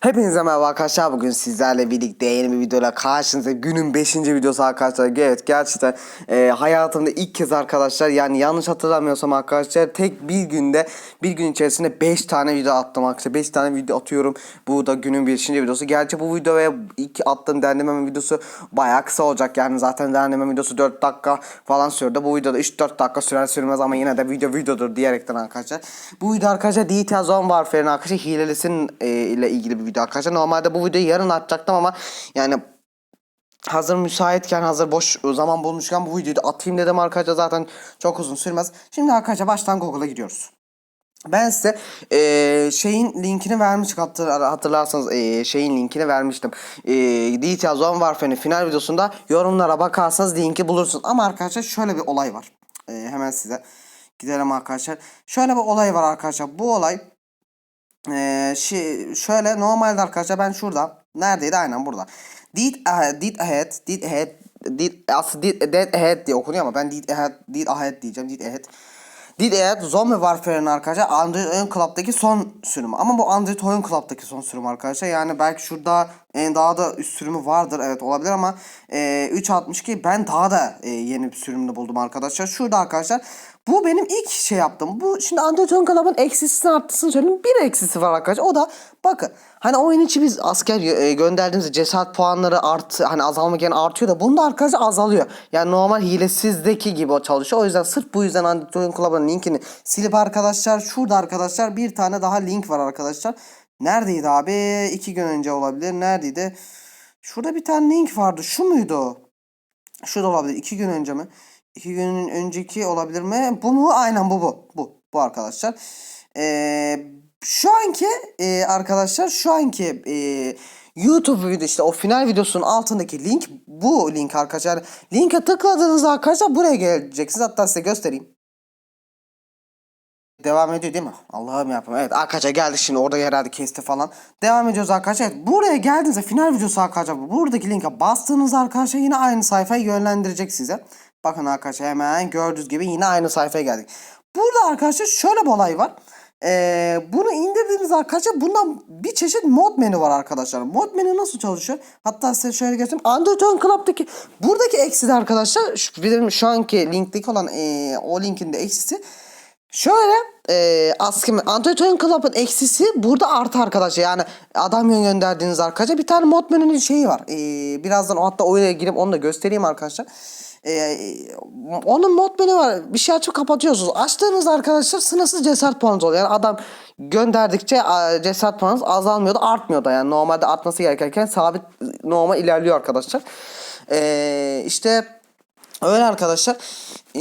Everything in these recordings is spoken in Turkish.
Hepinize merhaba arkadaşlar. Bugün sizlerle birlikte yeni bir videoyla karşınızda. Günün 5. videosu arkadaşlar. Evet gerçekten e, hayatımda ilk kez arkadaşlar yani yanlış hatırlamıyorsam arkadaşlar tek bir günde bir gün içerisinde 5 tane video attım arkadaşlar. 5 tane video atıyorum. Bu da günün 5. videosu. Gerçi bu video ve ilk attığım derleme videosu bayağı kısa olacak. Yani zaten derleme videosu 4 dakika falan sürdü. Bu videoda 3-4 dakika sürer sürmez ama yine de video videodur diyerekten arkadaşlar. Bu video arkadaşlar Detail Zone Warfare'in arkadaşlar hilelisinin e, ile ilgili bir video arkadaşlar. Normalde bu videoyu yarın atacaktım ama yani hazır müsaitken hazır boş zaman bulmuşken bu videoyu da atayım dedim arkadaşlar zaten çok uzun sürmez. Şimdi arkadaşlar baştan Google'a gidiyoruz. Ben size eee, şeyin linkini vermiş hatır- hatırlarsanız eee, şeyin linkini vermiştim. Eee Detail Zone Warfare'nin final videosunda yorumlara bakarsanız linki bulursunuz. Ama arkadaşlar şöyle bir olay var. Eee, hemen size gidelim arkadaşlar. Şöyle bir olay var arkadaşlar. Bu olay ee, şey, şöyle normalde arkadaşlar ben şurada neredeydi aynen burada. Did ahead, did ahead, did ahead, did aslında did, dead ahead diye okunuyor ama ben did ahead, did ahead diyeceğim. Did ahead. Did ahead Zombie Warfare'ın arkadaşlar Android Oyun Club'daki son sürümü. Ama bu Android Oyun Club'daki son sürüm arkadaşlar. Yani belki şurada en daha da üst sürümü vardır. Evet olabilir ama e, 3.62 ben daha da e, yeni bir sürümünü buldum arkadaşlar. Şurada arkadaşlar bu benim ilk şey yaptım. Bu şimdi Oyun Club'ın eksisini arttısını söyleyeyim. Bir eksisi var arkadaşlar. O da bakın hani oyun içi biz asker e, gönderdiğimizde cesaret puanları art hani azalmak yerine artıyor da bunda arkadaşlar azalıyor. Yani normal hilesizdeki gibi o çalışıyor. O yüzden sırf bu yüzden Oyun Club'ın linkini silip arkadaşlar şurada arkadaşlar bir tane daha link var arkadaşlar. Neredeydi abi? İki gün önce olabilir. Neredeydi? Şurada bir tane link vardı. Şu muydu? Şu da olabilir. İki gün önce mi? İki günün önceki olabilir mi? Bu mu? Aynen bu bu. Bu. Bu arkadaşlar. Ee, şu anki e, arkadaşlar şu anki e, YouTube video işte o final videosunun altındaki link bu link arkadaşlar. Linke tıkladığınızda arkadaşlar buraya geleceksiniz. Hatta size göstereyim. Devam ediyor değil mi? Allah'ım yapım. Evet arkadaşlar geldi şimdi orada herhalde kesti falan. Devam ediyoruz arkadaşlar. Evet, buraya geldiğinizde final videosu arkadaşlar. Buradaki linke bastığınızda arkadaşlar yine aynı sayfaya yönlendirecek size. Bakın arkadaşlar hemen gördüğünüz gibi yine aynı sayfaya geldik. Burada arkadaşlar şöyle bir olay var. Ee, bunu indirdiğiniz arkadaşlar bundan bir çeşit mod menü var arkadaşlar. Mod menü nasıl çalışıyor? Hatta size şöyle göstereyim. Oyun Club'daki buradaki eksi de arkadaşlar şu, bizim şu anki linkteki olan ee, o linkin de eksisi Şöyle e, Android Oyun Club'ın eksisi burada artı arkadaşlar. Yani adam yön gönderdiğiniz arkadaşlar bir tane mod menünün şeyi var. E, birazdan hatta oyuna girip onu da göstereyim arkadaşlar. E, onun mod menü var. Bir şey açıp kapatıyorsunuz. Açtığınız arkadaşlar sınırsız cesaret puanınız oluyor. Yani adam gönderdikçe cesaret puanınız azalmıyor da artmıyor da. Yani normalde artması gerekirken sabit normal ilerliyor arkadaşlar. E, işte Öyle arkadaşlar. Ee,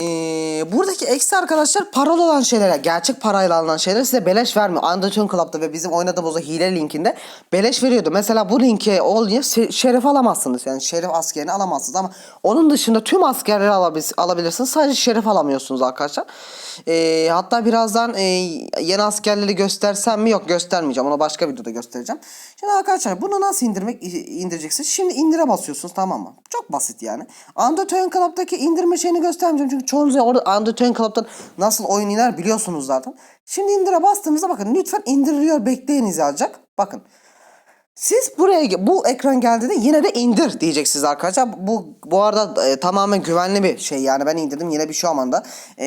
buradaki eksi arkadaşlar paralı olan şeylere, gerçek parayla alınan şeyler size beleş vermiyor. Oyun Club'da ve bizim oynadığımız o hile linkinde beleş veriyordu. Mesela bu linke olunca se- şeref alamazsınız. Yani şeref askerini alamazsınız ama onun dışında tüm askerleri alabil- alabilirsiniz. Sadece şeref alamıyorsunuz arkadaşlar. Ee, hatta birazdan e, yeni askerleri göstersem mi? Yok göstermeyeceğim. Onu başka videoda göstereceğim. Şimdi arkadaşlar bunu nasıl indirmek indireceksiniz? Şimdi indire basıyorsunuz tamam mı? Çok basit yani. Oyun Club'daki indirme şeyini göstermeyeceğim. Çünkü çoğunuz ya orada Oyun Club'dan nasıl oyun iner biliyorsunuz zaten. Şimdi indire bastığınızda bakın lütfen indiriliyor bekleyiniz yazacak. Bakın. Siz buraya bu ekran geldiğinde yine de indir diyeceksiniz arkadaşlar. Bu bu arada e, tamamen güvenli bir şey yani ben indirdim yine bir şey olmadı. E,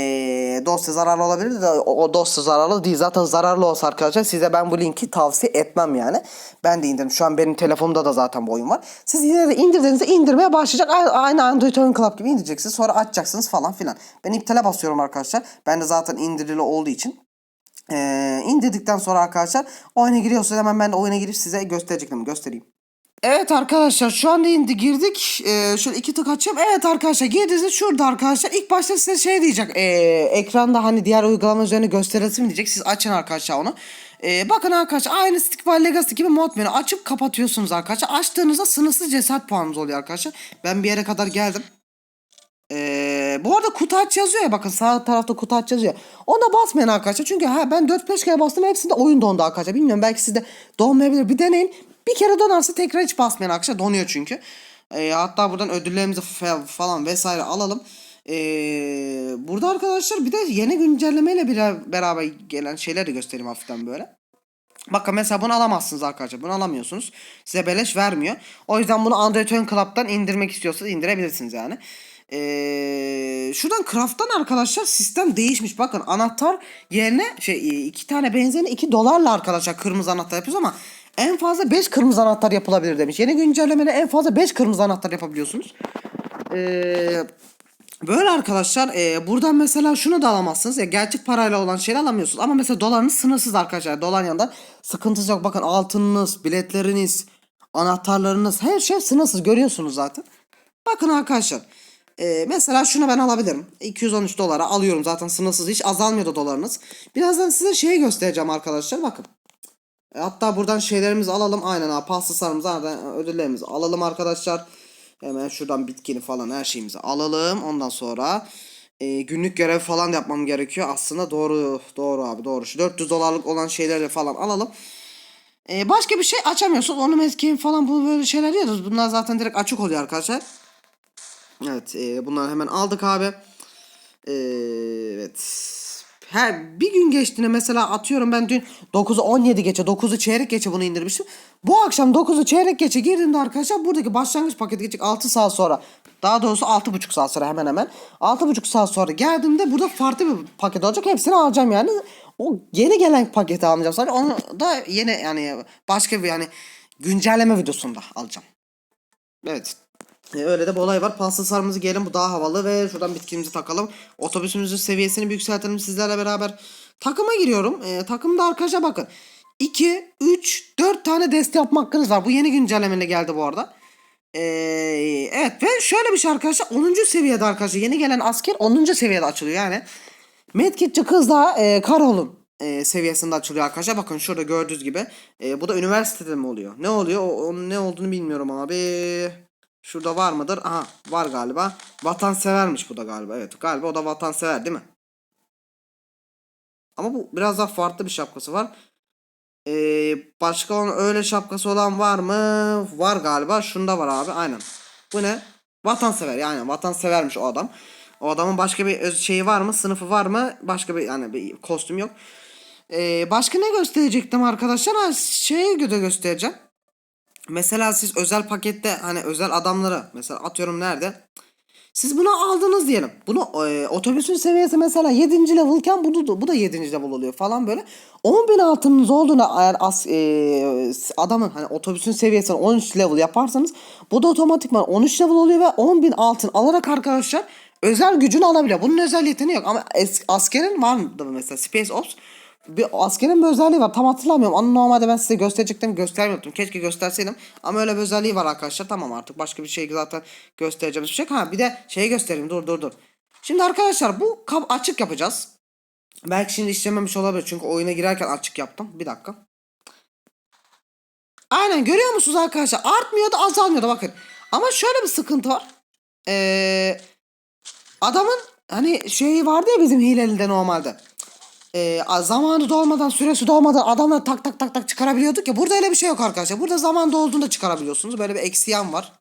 dosya zararlı olabilir de o, o dosya zararlı değil. Zaten zararlı olsa arkadaşlar size ben bu linki tavsiye etmem yani. Ben de indirdim. Şu an benim telefonumda da zaten bu oyun var. Siz yine de indirdiğinizde indirmeye başlayacak. Aynı Android Oyun Club gibi indireceksiniz. Sonra açacaksınız falan filan. Ben iptale basıyorum arkadaşlar. Ben de zaten indirili olduğu için. Ee, indirdikten sonra arkadaşlar oyuna giriyorsunuz hemen ben oyuna girip size gösterecektim göstereyim. Evet arkadaşlar şu anda indi girdik. Ee, şöyle iki tık açayım. Evet arkadaşlar girdiğinizde şurada arkadaşlar ilk başta size şey diyecek. Ee, ekranda hani diğer uygulama üzerine gösterilsin diyecek. Siz açın arkadaşlar onu. Ee, bakın arkadaşlar aynı Stick by Legacy gibi mod menü açıp kapatıyorsunuz arkadaşlar. Açtığınızda sınırsız cesaret puanınız oluyor arkadaşlar. Ben bir yere kadar geldim. Ee, bu arada kutu aç yazıyor ya bakın sağ tarafta kutu aç yazıyor. Ona basmayın arkadaşlar. Çünkü ha, ben 4-5 kere bastım hepsinde oyun dondu arkadaşlar. Bilmiyorum belki sizde donmayabilir. Bir deneyin. Bir kere donarsa tekrar hiç basmayın arkadaşlar. Donuyor çünkü. Ee, hatta buradan ödüllerimizi fa- falan vesaire alalım. Ee, burada arkadaşlar bir de yeni güncellemeyle beraber gelen şeyleri göstereyim hafiften böyle. Bakın mesela bunu alamazsınız arkadaşlar. Bunu alamıyorsunuz. Size beleş vermiyor. O yüzden bunu Android Ön Club'dan indirmek istiyorsanız indirebilirsiniz yani. Ee, şuradan craft'tan arkadaşlar sistem değişmiş. Bakın anahtar yerine şey iki tane benzerini 2 dolarla arkadaşlar kırmızı anahtar yapıyoruz ama en fazla 5 kırmızı anahtar yapılabilir demiş. Yeni güncellemeyle en fazla 5 kırmızı anahtar yapabiliyorsunuz. Ee, Böyle arkadaşlar e, buradan mesela şunu da alamazsınız ya gerçek parayla olan şeyi alamıyorsunuz ama mesela dolarınız sınırsız arkadaşlar dolar yanında sıkıntısı yok bakın altınınız biletleriniz anahtarlarınız her şey sınırsız görüyorsunuz zaten bakın arkadaşlar e, mesela şunu ben alabilirim 213 dolara alıyorum zaten sınırsız hiç azalmıyor da dolarınız birazdan size şeyi göstereceğim arkadaşlar bakın e, hatta buradan şeylerimizi alalım aynen abi pastaslarımızı ödüllerimizi alalım arkadaşlar Hemen şuradan bitkini falan her şeyimizi alalım. Ondan sonra e, günlük görev falan yapmam gerekiyor. Aslında doğru doğru abi doğru. Şu 400 dolarlık olan şeyleri falan alalım. E, başka bir şey açamıyorsun. Onu mezkeyin falan bu böyle şeyler diyoruz. Bunlar zaten direkt açık oluyor arkadaşlar. Evet e, bunları hemen aldık abi. E, evet. Her bir gün geçtiğinde mesela atıyorum ben dün 9'u 17 geçe 9'u çeyrek geçe bunu indirmiştim. Bu akşam 9'u çeyrek geçe girdiğimde arkadaşlar buradaki başlangıç paketi geçecek 6 saat sonra. Daha doğrusu 6,5 saat sonra hemen hemen. 6,5 saat sonra geldiğimde burada farklı bir paket olacak. Hepsini alacağım yani. O yeni gelen paketi almayacağım sadece. Onu da yeni yani başka bir yani güncelleme videosunda alacağım. Evet. E, öyle de bir olay var. Pasta sarımızı giyelim. Bu daha havalı ve şuradan bitkimizi takalım. Otobüsümüzün seviyesini bir yükseltelim sizlerle beraber. Takıma giriyorum. E, takımda arkadaşlar bakın. 2, 3, 4 tane deste yapma hakkınız var. Bu yeni güncellemeyle geldi bu arada. E, evet ve şöyle bir şey arkadaşlar. 10. seviyede arkadaşlar. Yeni gelen asker 10. seviyede açılıyor yani. Medkitçi kızla e, Karol'un e, seviyesinde açılıyor arkadaşlar. Bakın şurada gördüğünüz gibi. E, bu da üniversitede mi oluyor? Ne oluyor? O, onun ne olduğunu bilmiyorum abi. Şurada var mıdır? Aha var galiba. Vatansevermiş bu da galiba. Evet galiba o da vatansever değil mi? Ama bu biraz daha farklı bir şapkası var. Ee, başka onun öyle şapkası olan var mı? Var galiba. Şunda var abi. Aynen. Bu ne? Vatansever. Yani vatansevermiş o adam. O adamın başka bir öz şeyi var mı? Sınıfı var mı? Başka bir yani bir kostüm yok. Ee, başka ne gösterecektim arkadaşlar? Ha, şeyi de göstereceğim. Mesela siz özel pakette hani özel adamları mesela atıyorum nerede? Siz bunu aldınız diyelim. Bunu e, otobüsün seviyesi mesela 7. levelken bu da, bu da 7. level oluyor falan böyle. 10 bin altınız olduğunda eğer as, e, adamın hani otobüsün seviyesini 13 level yaparsanız bu da otomatikman 13 level oluyor ve 10 bin altın alarak arkadaşlar özel gücünü alabiliyor. Bunun özel yeteneği yok ama es, askerin var mı mesela Space Ops bir askerin bir özelliği var. Tam hatırlamıyorum. Onu normalde ben size gösterecektim. Göstermiyordum. Keşke gösterseydim. Ama öyle bir özelliği var arkadaşlar. Tamam artık başka bir şey zaten göstereceğimiz bir şey. Ha bir de şeyi göstereyim. Dur dur dur. Şimdi arkadaşlar bu açık yapacağız. Belki şimdi işlememiş olabilir. Çünkü oyuna girerken açık yaptım. Bir dakika. Aynen görüyor musunuz arkadaşlar? Artmıyor da azalmıyor da bakın. Ama şöyle bir sıkıntı var. Ee, adamın hani şeyi vardı ya bizim hilelide normalde e, zamanı dolmadan süresi dolmadan adamla tak tak tak tak çıkarabiliyorduk ya burada öyle bir şey yok arkadaşlar. Burada zaman dolduğunda çıkarabiliyorsunuz. Böyle bir eksiyen var.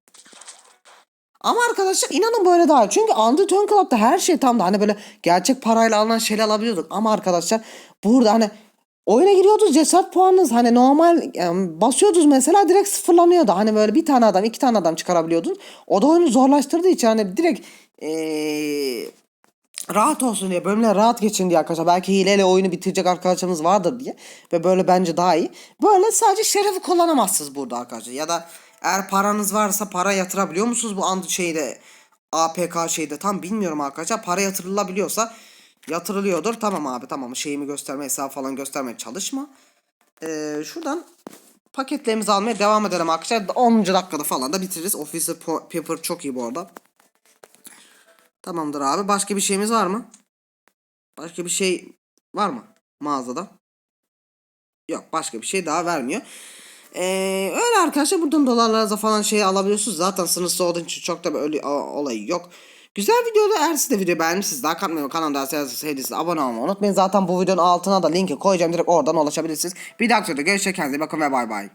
Ama arkadaşlar inanın böyle daha. Çünkü Undertone Club'da her şey tam da hani böyle gerçek parayla alınan şeyler alabiliyorduk. Ama arkadaşlar burada hani oyuna giriyordunuz cesaret puanınız hani normal yani basıyordunuz mesela direkt sıfırlanıyordu. Hani böyle bir tane adam iki tane adam çıkarabiliyordunuz. O da oyunu zorlaştırdığı için hani direkt ee, rahat olsun diye bölümler rahat geçin diye arkadaşlar belki hileyle oyunu bitirecek arkadaşlarımız vardır diye ve böyle bence daha iyi. Böyle sadece şerefi kullanamazsınız burada arkadaşlar ya da eğer paranız varsa para yatırabiliyor musunuz bu and şeyde APK şeyde tam bilmiyorum arkadaşlar para yatırılabiliyorsa yatırılıyordur tamam abi tamam şeyimi gösterme hesabı falan göstermeye çalışma. Ee, şuradan paketlerimizi almaya devam edelim arkadaşlar 10. dakikada falan da bitiririz. Officer Paper çok iyi bu arada. Tamamdır abi. Başka bir şeyimiz var mı? Başka bir şey var mı mağazada? Yok başka bir şey daha vermiyor. Ee, öyle arkadaşlar buradan dolarlarınıza falan şey alabiliyorsunuz. Zaten sınırsız olduğu için çok da böyle olayı yok. Güzel videoda eğer siz de video beğenmişsiniz daha katmayın kanalda sevdiyseniz abone olmayı unutmayın. Zaten bu videonun altına da linki koyacağım direkt oradan ulaşabilirsiniz. Bir dahaki videoda görüşürüz kendinize bakın ve bay bay.